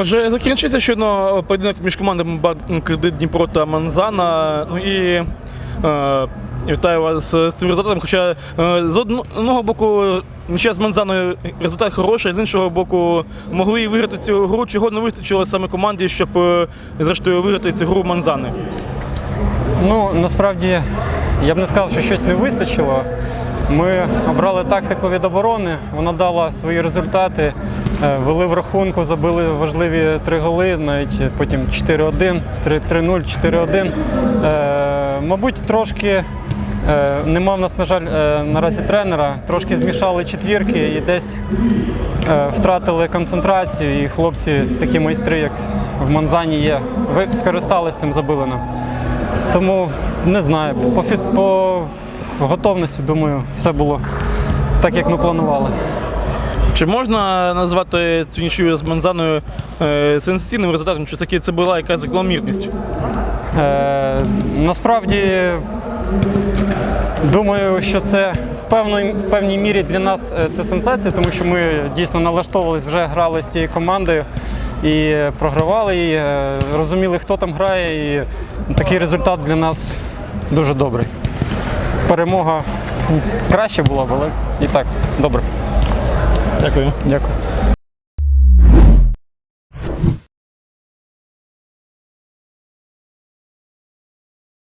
Отже, закінчився щойно поєдинок між командами Кредит Дніпро та Манзана. Ну і е, вітаю вас з цим результатом. Хоча е, з одного боку, нічия з Манзаною результат хороший, з іншого боку, могли виграти цю гру. Чого не вистачило саме команді, щоб е, зрештою виграти цю гру Манзани? Ну, насправді, я б не сказав, що щось не вистачило. Ми обрали тактику від оборони, вона дала свої результати. Е, Вели в рахунку, забили важливі три голи, навіть потім 4-1, 3-0, 4-1. Е, Мабуть, трошки е, нема в нас, на жаль, е, наразі тренера, трошки змішали четвірки і десь втратили концентрацію. І хлопці, такі майстри, як в Манзані є, скористалися цим забили нам. Тому не знаю, по, по готовності, думаю, все було так, як ми планували. Чи можна назвати цю нічию з Манзаною е, сенсаційним результатом? Чи таки це була якась закономірність? Е, насправді, думаю, що це в, певної, в певній мірі для нас е, це сенсація, тому що ми дійсно налаштовувались, вже грали з цією командою і програвали, і е, розуміли, хто там грає, і такий результат для нас дуже добрий. Перемога краще була але і так, добре. Дякую. Дякую.